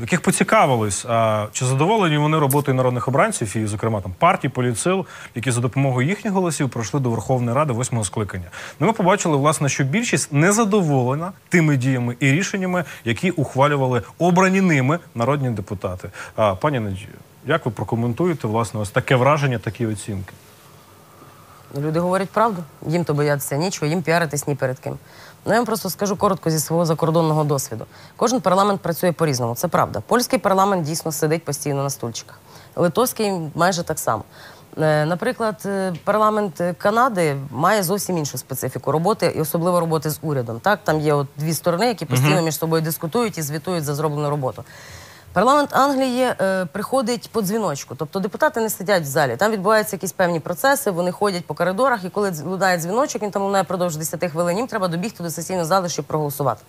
яких поцікавились, а, чи задоволені вони роботою народних обранців і, зокрема, там партій, політсил, які за допомогою їхніх голосів пройшли до Верховної Ради восьмого скликання. Ну, ми побачили, власне, що більшість не задоволена тими діями і рішеннями, які ухвалювали обрані ними народні депутати. А, пані Надію, як ви прокоментуєте власне ось таке враження, такі оцінки? Люди говорять правду, їм то боятися нічого, їм піаритись ні перед ким. Ну, я вам просто скажу коротко зі свого закордонного досвіду. Кожен парламент працює по-різному, це правда. Польський парламент дійсно сидить постійно на стульчиках. Литовський майже так само. Е, Наприклад, е, парламент Канади має зовсім іншу специфіку роботи, і особливо роботи з урядом. Так, там є от дві сторони, які постійно між собою дискутують і звітують за зроблену роботу. Парламент Англії е, приходить по дзвіночку, тобто депутати не сидять в залі. Там відбуваються якісь певні процеси, вони ходять по коридорах, і коли лунає дзвіночок, він там лунає впродовж 10 хвилин, їм треба добігти до сесійної зали, щоб проголосувати.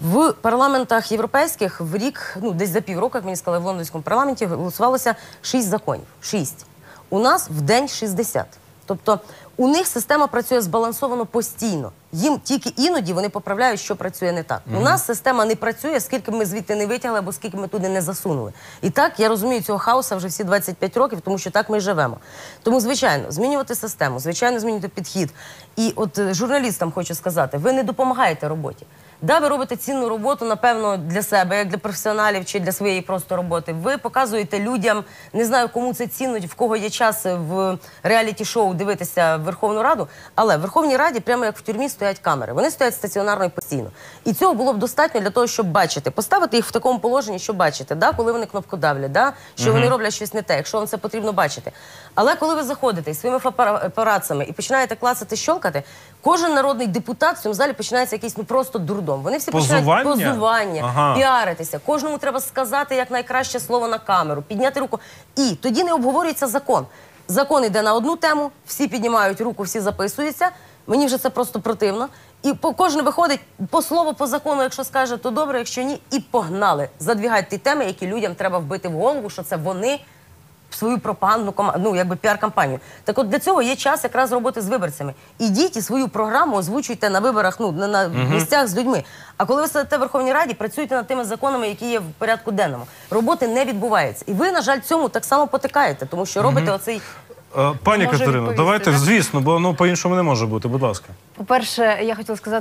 В парламентах європейських в рік, ну десь за півроку, як мені сказали, в лондонському парламенті голосувалося 6 законів. 6. У нас в день 60. Тобто у них система працює збалансовано постійно. Їм тільки іноді вони поправляють, що працює не так. У нас система не працює, скільки ми звідти не витягли, або скільки ми туди не засунули. І так я розумію цього хаоса вже всі 25 років, тому що так ми живемо. Тому, звичайно, змінювати систему, звичайно, змінювати підхід. І от е, журналістам хочу сказати, ви не допомагаєте роботі. Да, ви робите цінну роботу, напевно, для себе, як для професіоналів чи для своєї просто роботи. Ви показуєте людям, не знаю, кому це цінно, в кого є час в реаліті-шоу дивитися Верховну Раду. Але в Верховній Раді, прямо як в тюрмі, стоять камери. Вони стоять стаціонарно і постійно. І цього було б достатньо для того, щоб бачити, поставити їх в такому положенні, щоб бачити, да, коли вони кнопкодавлять, да, що вони роблять щось не те, якщо вам це потрібно бачити. Але коли ви заходите із своїми фапара- апаратами і починаєте клацати, щолкати, кожен народний депутат в цьому залі починається якийсь ну просто дурдом. Вони всі Позування? починають позування, Ага. піаритися. Кожному треба сказати як найкраще слово на камеру, підняти руку. І тоді не обговорюється закон. Закон йде на одну тему, всі піднімають руку, всі записуються. Мені вже це просто противно. І по кожен виходить по слову, по закону, якщо скаже, то добре, якщо ні, і погнали. Задвігають ті теми, які людям треба вбити в голову, що це вони свою пропагандну кома- ну, якби піар-кампанію. Так от для цього є час якраз роботи з виборцями. Ідіть і свою програму озвучуйте на виборах, ну на, на місцях з людьми. А коли ви сидите в Верховній Раді, працюйте над тими законами, які є в порядку денному. Роботи не відбувається. І ви, на жаль, цьому так само потикаєте, тому що робите оцей Е, Пані Може Катерино, відповісти, давайте, так? звісно, бо ну по-іншому не може бути. Будь ласка. По-перше, я хотіла сказати.